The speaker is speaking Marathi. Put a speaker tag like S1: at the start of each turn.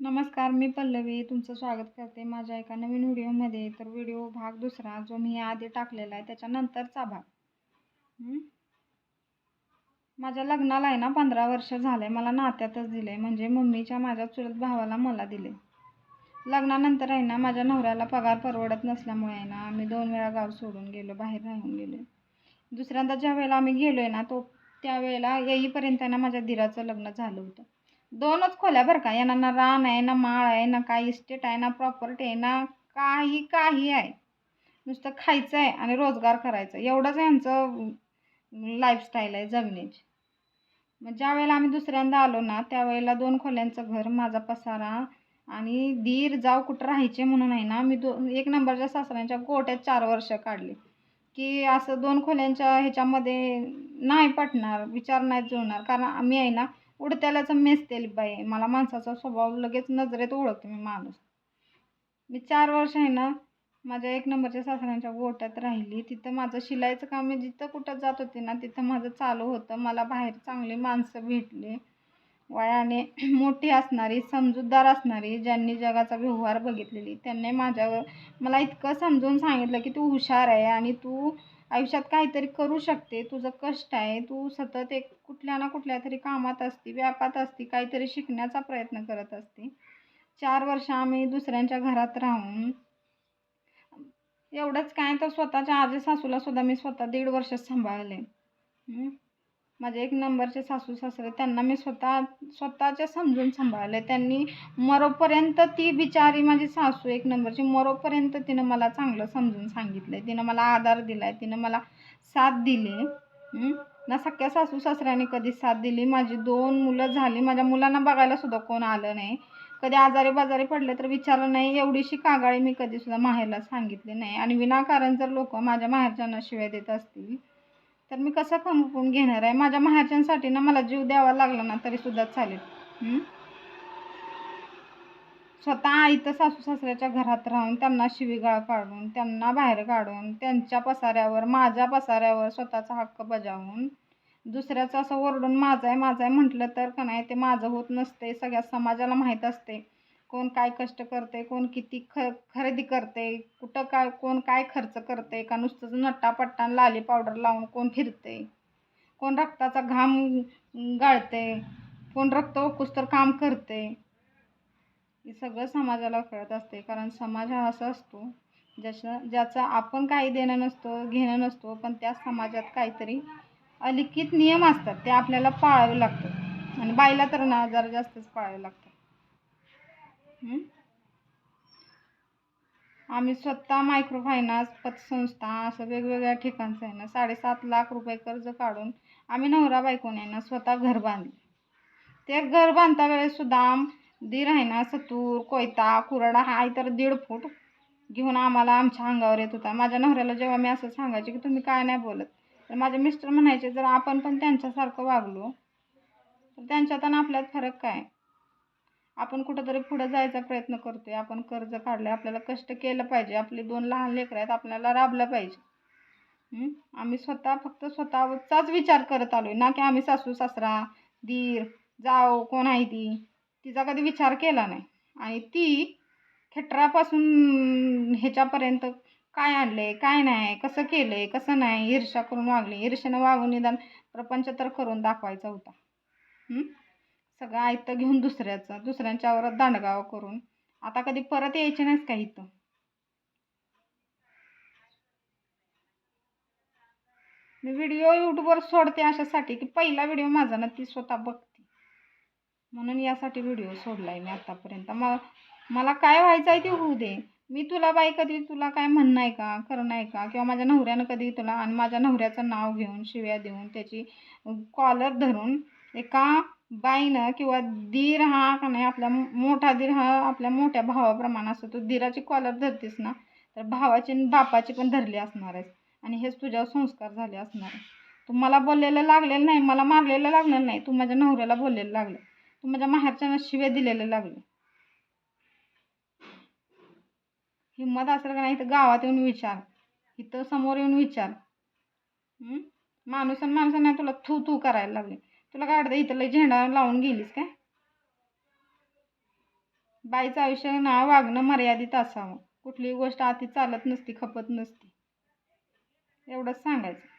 S1: नमस्कार मी पल्लवी तुमचं स्वागत करते माझ्या एका नवीन व्हिडिओमध्ये. तर व्हिडिओ भाग दुसरा जो मी आधी टाकलेला आहे त्याच्यानंतरचा भाग. माझ्या लग्नाला आहे ना पंधरा वर्ष झाले मला नात्यातच दिले म्हणजे मम्मीच्या माझ्या चुलत भावाला मला दिले लग्नानंतर आहे ना माझ्या नवऱ्याला पगार परवडत नसल्यामुळे आहे ना आम्ही दोन वेळा गाव सोडून गेलो बाहेर राहून गेलो. दुसऱ्यांदा ज्या वेळेला आम्ही गेलो आहे ना तो त्यावेळेला येईपर्यंत आहे ना माझ्या दिराचं लग्न झालं होतं. दोनच खोल्या बरं का. यांना ना रान आहे ना माळ आहे ना काय इस्टेट आहे ना प्रॉपर्टी आहे ना काही काही आहे. नुसतं खायचं आहे आणि रोजगार करायचं. एवढंच यांचं लाईफस्टाईल आहे जगण्याची मग ज्या वेळेला आम्ही दुसऱ्यांदा आलो ना त्यावेळेला दोन खोल्यांचं घर माझा पसारा आणि दीर जाव कुठं राहायचे म्हणून आहे ना मी दो एक नंबरच्या सासऱ्यांच्या गोट्यात चार वर्ष काढले. की असं दोन खोल्यांच्या ह्याच्यामध्ये नाही पटणार विचार नाही जुळणार. कारण आम्ही आहे ना उडत्यालाचं मेसतेली बाई. मला माणसाचा स्वभाव लगेच नजरेत ओळखते मी माणूस. मी चार वर्ष आहे ना माझ्या एक नंबरच्या सासऱ्यांच्या गोट्यात राहिली. तिथं माझं शिलाईचं काम मी जिथं कुठं जात होते ना तिथं माझं चालू होतं. मला बाहेर चांगली माणसं भेटली. वयाने मोठी असणारी समजूतदार असणारी ज्यांनी जगाचा व्यवहार बघितलेली. त्यांनी माझ्यावर मला इतकं समजून सांगितलं की तू हुशार आहे आणि तू आयुष्यात काहीतरी करू शकते. तुझं कष्ट आहे. तू सतत एक कुठल्या ना कुठल्या तरी कामात असती व्यापात असती काहीतरी शिकण्याचा प्रयत्न करत असते. चार वर्ष आम्ही दुसऱ्यांच्या घरात राहून एवढंच काय तर स्वतःच्या आजी सासूला सुद्धा मी स्वतः दीड वर्ष सांभाळले. माझे एक नंबरचे सासू सासरे त्यांना मी स्वतः स्वतःच्या समजून सांभाळले. त्यांनी मरोपर्यंत ती बिचारी माझी सासू एक नंबरची मरोपर्यंत तिनं मला चांगलं समजून सांगितलं आहे तिनं मला आधार दिला आहे तिनं मला साथ दिली. ना सख्या सासू सासऱ्याने कधी साथ दिली? माझी दोन मुलं झाली. माझ्या मुलांना बघायला सुद्धा कोण आलं नाही. कधी आजारी बाजारी पडले तर विचारलं नाही. एवढीशी कागाळी मी कधीसुद्धा माहेरला सांगितली नाही. आणि विनाकारण जर लोक माझ्या माहेरच्यांना शिवाय देत असतील तर मी कसं खमपून घेणार आहे? माझ्या महाजनसाठी ना मला जीव द्यावा लागला ना तरीसुद्धा चालेल. स्वतः इथं सासू सासऱ्याच्या घरात राहून त्यांना शिवीगाळ काढून त्यांना बाहेर काढून त्यांच्या पसाऱ्यावर माझ्या पसाऱ्यावर स्वतःचा हक्क बजावून दुसऱ्याचं असं ओरडून माझं आहे माझं आहे म्हटलं तर का नाही ते माझं होत नसते सगळ्या समाजाला माहीत असते. कोण काय कष्ट करते कोण किती ख खरेदी करते कुठं काय कोण काय खर्च करते का नुसतंच नट्टापट्टा लाली पावडर लावून कोण फिरते कोण रक्ताचा घाम गाळते कोण रक्त ओकूस तर काम करते हे सगळं समाजाला कळत असते कारण समाज हा असा असतो ज्याच्या ज्याचा आपण काही देणं नसतो घेणं नसतो पण त्या समाजात काहीतरी अलिखित नियम असतात ते आपल्याला पाळावे लागतात. आणि बाईला तर ना जरा जास्तच पाळावे लागतात. आम्ही स्वतः मायक्रो फायनान्स पतसंस्था असं वेगवेगळ्या ठिकाणचं आहे ना साडेसात लाख रुपये कर्ज काढून आम्ही नवरा बायकोने ना स्वतः घर बांधले. ते घर बांधता वेळेसुद्धा दीर आहे ना सतूर कोयता कुरडा हा तर दीड फूट घेऊन आम्हाला आमच्या अंगावर येत होता. माझ्या नवऱ्याला जेव्हा मी असं सांगायचे की तुम्ही काय नाही बोलत तर माझे मिस्टर म्हणायचे जर आपण पण त्यांच्यासारखं वागलो तर त्यांच्यात आणि आपल्यात फरक काय? आपण कुठंतरी पुढं जायचा प्रयत्न करतो आहे आपण कर्ज काढलं आपल्याला कष्ट केलं पाहिजे. आपले दोन लहान लेकरं आहेत आपल्याला राबलं पाहिजे. आम्ही स्वतः फक्त स्वतःचाच विचार करत आलो आहे ना की आम्ही सासू सासरा दीर जाओ कोण आहे ती? तिचा कधी विचार केला नाही. आणि ती खेटरापासून ह्याच्यापर्यंत काय आणलं आहे काय नाही कसं केलं आहे कसं नाही ईर्षा करून वागली. ईर्षेनं वागून निदान प्रपंच तर करून दाखवायचा होता. सगळं आयतं घेऊन दुसऱ्याचं दुसऱ्यांच्या आवरात दांडगाव करून. आता कधी परत यायचे नाहीस का इथं? मी व्हिडिओ यूट्यूबवर सोडते अशासाठी की पहिला व्हिडिओ माझा ना ती स्वतः बघते. म्हणून यासाठी व्हिडिओ सोडलाय मी आतापर्यंत. मग मला काय व्हायचं आहे ते होऊ दे. मी तुला बाई कधी तुला काय म्हणणं आहे का करणं आहे का? किंवा माझ्या नवऱ्यानं कधी तुला आणि माझ्या नवऱ्याचं नाव घेऊन शिव्या देऊन त्याची कॉलर धरून एका बाईनं किंवा दीर हा का नाही आपल्या मोठा दीर हा आपल्या मोठ्या भावाप्रमाणे असतो. तो दीराची कॉलर धरतेस ना तर भावाची आणि बापाची पण धरली असणार आहेस. आणि हेच तुझ्यावर संस्कार झाले असणार आहे. तू मला बोललेलं लागलेलं नाही मला मारलेलं लागलेलं नाही तू माझ्या नवऱ्याला बोललेलं लागलं. तू माझ्या माहेरच्या शिव्या दिलेलं लागलं. हिंमत असेल का नाही तर गावात येऊन विचार. इथं समोर येऊन विचार. माणूस आणि माणसाने तुला थू थू करायला लागले. तुला काय वाटतं इथं लय झेंडा लावून गेलीस काय? बाईचं आयुष्य ना वागणं मर्यादित असावं. कुठलीही गोष्ट आधी चालत नसती खपत नसती. एवढंच सांगायचं.